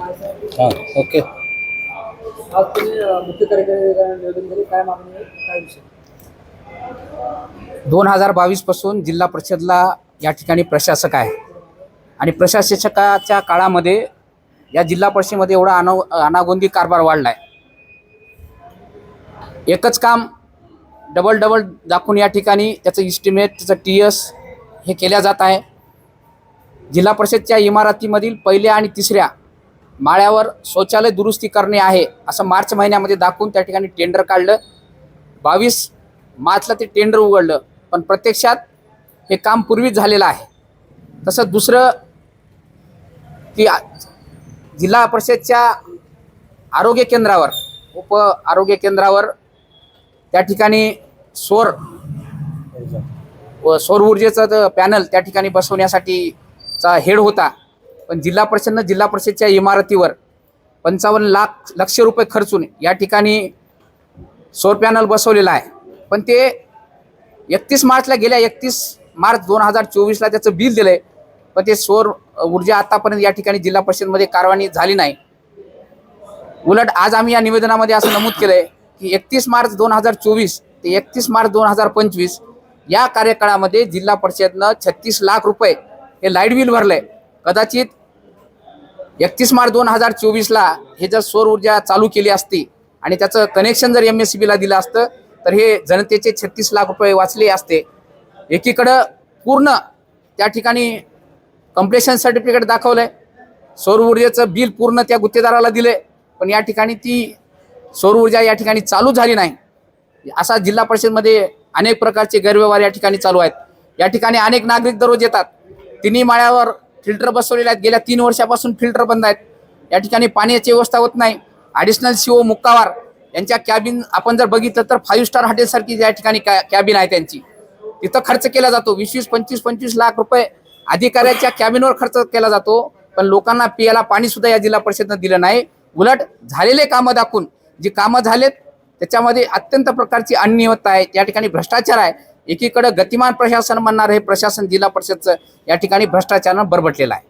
हां ओके. आज तुम्ही मुख्य कार्यकारी दिले काय मागणी आहे काय विषय? दोन हजार बावीसपासून जिल्हा परिषदला या ठिकाणी प्रशासक आहे. आणि प्रशासकाच्या काळामध्ये या जिल्हा परिषदेमध्ये एवढा अना अनागोंदी कारभार वाढला आहे एकच काम डबल डबल दाखवून या ठिकाणी त्याचं इस्टिमेट त्याचं टी एस हे केल्या जात आहे. जिल्हा परिषदच्या इमारतीमधील पहिल्या आणि तिसऱ्या माळ्यावर शौचालय दुरुस्ती करणे आहे असं मार्च महिन्यामध्ये दाखवून त्या ठिकाणी टेंडर काढलं. बावीस मार्चला ते टेंडर उघडलं. पण प्रत्यक्षात हे काम पूर्वीच झालेलं आहे. तसं दुसरं की जिल्हा परिषदच्या आरोग्य केंद्रावर उप आरोग्य केंद्रावर त्या ठिकाणी सौर व सौर ऊर्जेचं पॅनल त्या ठिकाणी बसवण्यासाठीचा हेड होता. पण जिल्हा परिषदनं जिल्हा परिषदच्या इमारतीवर पंचावन्न लाख लक्ष रुपये खर्चून या ठिकाणी सौर पॅनल बसवलेला आहे. पण ते एकतीस मार्चला गेल्या एकतीस मार्च दोन हजार चोवीसला त्याचं बिल दिलं आहे पण ते सौर ऊर्जा आतापर्यंत या ठिकाणी जिल्हा परिषदमध्ये कारवाई झाली नाही. उलट आज आम्ही या निवेदनामध्ये असं नमूद केलं आहे की एकतीस मार्च दोन हजार चोवीस ते एकतीस मार्च दोन हजार पंचवीस या कार्यकाळामध्ये जिल्हा परिषदनं छत्तीस लाख रुपये हे लाइट बिल भरलं आहे कदाचित एकतीस मार्च दोन हजार चोवीसला हे जर सौर ऊर्जा चालू केली असती आणि त्याचं कनेक्शन जर एम एस सी बीला दिलं असतं तर हे जनतेचे छत्तीस लाख रुपये वाचले असते. एकीकडं पूर्ण त्या ठिकाणी कम्प्लेशन सर्टिफिकेट दाखवलं आहे सौर ऊर्जेचं बिल पूर्ण त्या गुत्तेदाराला दिले पण या ठिकाणी ती सौर ऊर्जा या ठिकाणी चालू झाली नाही. असा जिल्हा परिषदमध्ये अनेक प्रकारचे गैरव्यवहार या ठिकाणी चालू आहेत. या ठिकाणी अनेक नागरिक दररोज येतात. तिन्ही माळ्यावर फिल्टर बसवलेले आहेत. गेल्या तीन वर्षापासून फिल्टर बंद आहेत. या ठिकाणी पाण्याची व्यवस्था होत नाही. ॲडिशनल सीओ मुक्कावार यांच्या कॅबिन आपण जर बघितलं तर फाईव्ह स्टार हॉटेलसारखी या ठिकाणी कॅ कॅबिन आहे त्यांची. तिथं खर्च केला जातो. वीस वीस पंचवीस पंचवीस लाख रुपये अधिकाऱ्याच्या कॅबिनवर खर्च केला जातो. पण लोकांना पियाला पाणी सुद्धा या जिल्हा परिषदनं दिलं नाही. उलट झालेले कामं दाखवून जी कामं झालेत त्याच्यामध्ये अत्यंत प्रकारची अनियमितता आहे. या ठिकाणी भ्रष्टाचार आहे. एकीकडे गतिमान प्रशासन म्हणणार हे प्रशासन जिल्हा परिषदचं या ठिकाणी भ्रष्टाचारानं बरबटलेलं आहे.